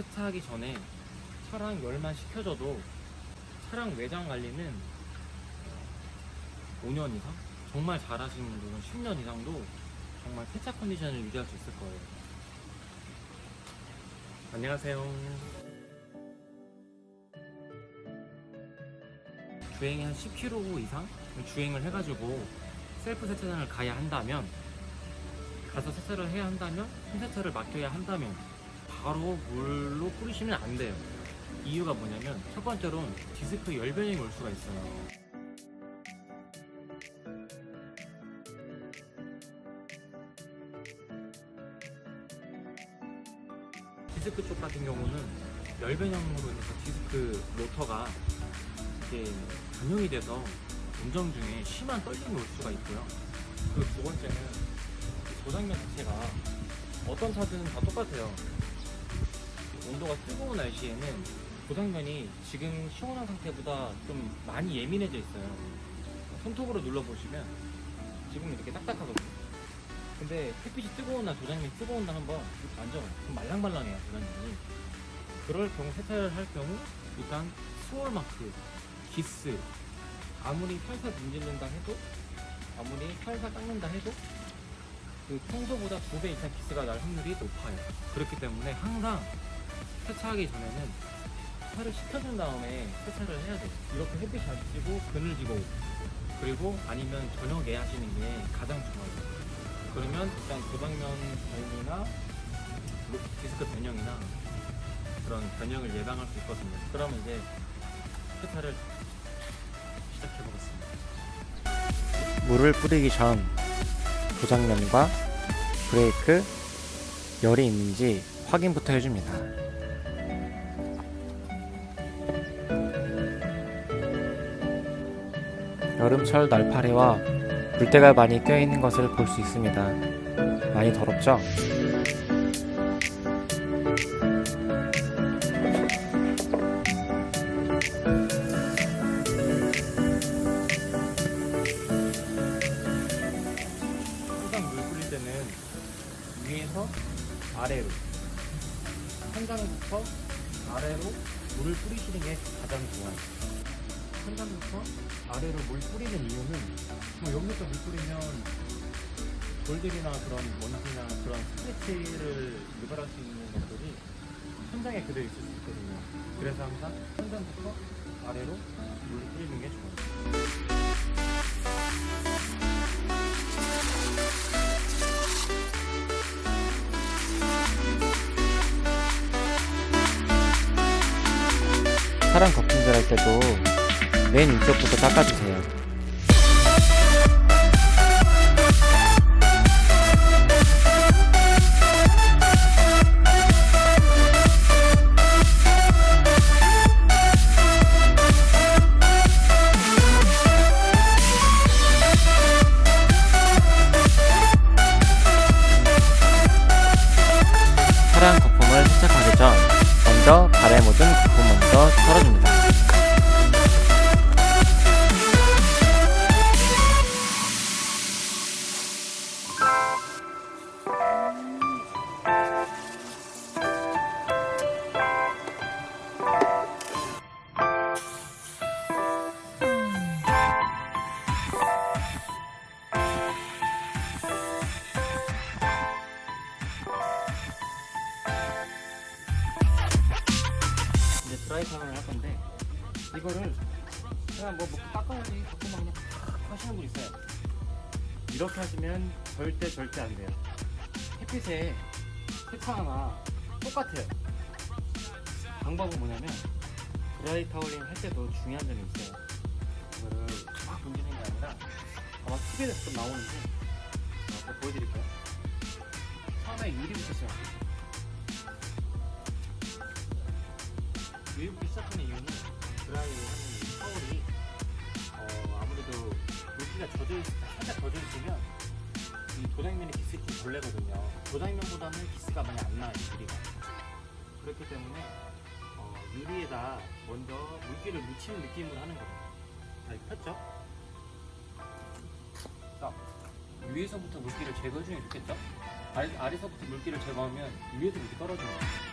세차하기 전에 차랑 열만 식혀줘도 차량 외장 관리는 5년 이상? 정말 잘하시는 분들은 10년 이상도 정말 세차 컨디션을 유지할 수 있을 거예요. 안녕하세요. 주행이 한 10km 이상 주행을 해가지고 셀프 세차장을 가야 한다면 가서 세차를 해야 한다면 손세차를 맡겨야 한다면 바로 물로 뿌리시면 안 돼요. 이유가 뭐냐면 첫 번째로는 디스크 열변이 올 수가 있어요. 디스크 쪽 같은 경우는 열변형으로 인해서 디스크 모터가 이게 변형이 돼서 운전 중에 심한 떨림이 올 수가 있고요. 그리고 두 번째는 이 조장면 자체가 어떤 차든 다 똑같아요. 온도가 뜨거운 날씨에는 조장면이 지금 시원한 상태보다 좀 많이 예민해져 있어요. 손톱으로 눌러보시면 지금 이렇게 딱딱하거든요. 근데 햇빛이 뜨거운 날, 조장면이 뜨거운 날 한번 만져봐요. 말랑말랑해요, 조장면이. 그럴 경우 세차를 할 경우 일단 스월 마크, 기스, 아무리 살살 문지른다 해도 아무리 살살 닦는다 해도 그 평소보다 두 배 이상 기스가 날 확률이 높아요. 그렇기 때문에 항상 세차하기 전에는 차를 식혀준 다음에 세차를 해야 돼요. 이렇게 햇빛이 안 찌고 그늘지고 그리고 아니면 저녁에 하시는 게 가장 좋아요. 그러면 일단 고장면 변이나 디스크 변형이나 그런 변형을 예방할 수 있거든요. 그러면 이제 세차를 시작해 보겠습니다. 물을 뿌리기 전 조장면과 브레이크 열이 있는지 확인부터 해줍니다. 여름철 날파리와 물때가 많이 껴있는 것을 볼 수 있습니다. 많이 더럽죠? 항상 물 뿌릴 때는 위에서 아래로 한 장부터 아래로 물을 뿌리시는 게 가장 좋아요. 한 장부터 아래로 물 뿌리는 이유는 뭐 여기부터 물 뿌리면 돌들이나 그런 먼지나 그런 스크래치를 유발할 수 있는 것들이 천장에 그대로 있을 수 있거든요. 그래서 항상 한 장부터 아래로 물을 뿌리는 게 좋아요. 차량 거품질 할 때도 맨 위쪽부터 닦아주세요. 차량 거품을 세척하기 전 먼저 발에 묻은 거품 먼저 털어줍니다. 이거를 그냥 뭐, 뭐 깎아야지 가끔만 그냥 팍 하시는 분 있어요. 이렇게 하시면 절대 절대 안 돼요. 햇빛에 세차 하나 똑같아요. 방법은 뭐냐면 드라이 타올링 할 때도 중요한 점이 있어요. 이거를 막 문지는 게 아니라 아마 TV에서 좀 나오는데 제가 보여드릴까요? 처음에 유리부터 시작해요. 유입기 시작하는 이유는 이 타올이 어, 아무래도 물기가 젖어 있, 살짝 젖어 있으면 이 도장면의 기스가 좀 덜내거든요. 도장면보다는 기스가 많이 안 나요, 유리가. 그렇기 때문에 어, 유리에다 먼저 물기를 묻히는 느낌으로 하는 거예요. 자, 폈죠? 자, 위에서부터 물기를 제거해주는 게 좋겠죠? 아래, 아래서부터 물기를 제거하면 위에서 물기 떨어지는 거예요.